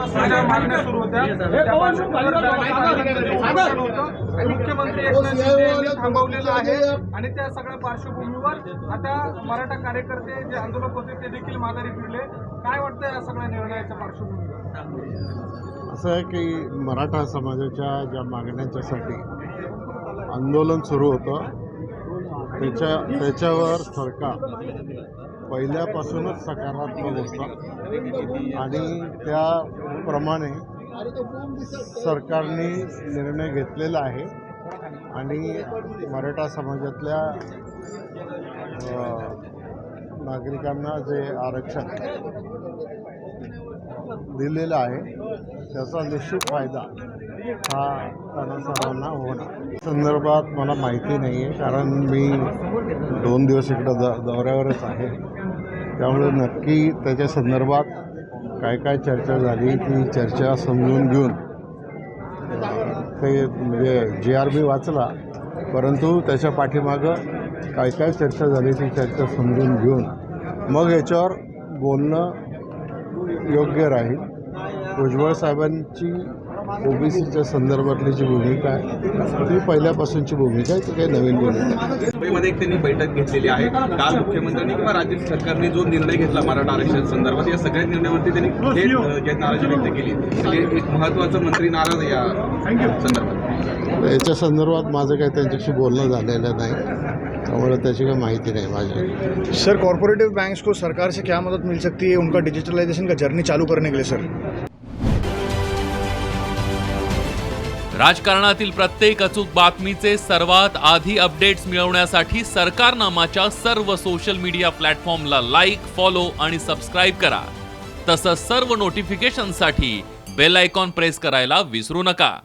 मागण्या सुरू होत्या मुख्यमंत्री एकनाथ शिंदे यांनी थांबवलेलं आहे. आणि त्या सगळ्या पार्श्वभूमीवर आता मराठा कार्यकर्ते जे आंदोलक होते ते देखील माघारी फिरले. काय वाटतं या सगळ्या निर्णयाच्या पार्श्वभूमीवर? असं आहे की मराठा समाजाच्या ज्या मागण्यांच्यासाठी आंदोलन सुरू होतं त्याच्या त्याच्यावर सरकार पहिल्यापासूनच सकारात्मक होता आणि त्याप्रमाणे सरकारने निर्णय घेतलेला आहे. आणि मराठा समाजातल्या नागरिकांना जे आरक्षण दिलेलं आहे. त्याचा निश्चित फायदा हा त्यांना सर्वांना होणार संदर्भात मला माहिती नाही आहे कारण मी दोन दिवस इकडं द दौऱ्यावरच आहे. त्यामुळे नक्की त्याच्या संदर्भात काय काय चर्चा झाली ती चर्चा समजून घेऊन ते म्हणजे जे आर बी वाचला परंतु त्याच्या पाठीमागं काय काय चर्चा झाली ती चर्चा समजून घेऊन मग याच्यावर बोलणं योग्य राहील. भुजबळ साहेबांची ओबीसीच्या संदर्भातली जी भूमिका आहे ती पहिल्यापासूनची भूमिका आहे ती काही नवीन भूमिका मुंबईमध्ये एक त्यांनी बैठक घेतलेली आहे. काल मुख्यमंत्र्यांनी किंवा राज्य सरकारने जो निर्णय घेतला मराठा आरक्षण संदर्भात या सगळ्या निर्णयावरती त्यांनी नाराजी व्यक्त केली. म्हणजे एक महत्वाचं मंत्री नाराज या संदर्भात. याच्या संदर्भात माझं काही त्यांच्याशी बोलणं झालेलं नाही. त्यामुळे त्याची काही माहिती नाही माझ्या सर कॉरपोरेटिव बैंक्स को सरकार से क्या मदद मिल सकती है? उनका डिजिटलाइजेशन का जर्नी चालू करने के लिए सर राजकारणातील प्रत्येक अचूक बातमीचे सर्वात आधी अपडेट्स मिळवण्यासाठी सरकारनामाच्या सर्व सोशल मीडिया प्लॅटफॉर्मला लाईक फॉलो आणि सबस्क्राईब करा. तसंच सर्व नोटिफिकेशनसाठी बेल आयकॉन प्रेस करायला विसरू नका.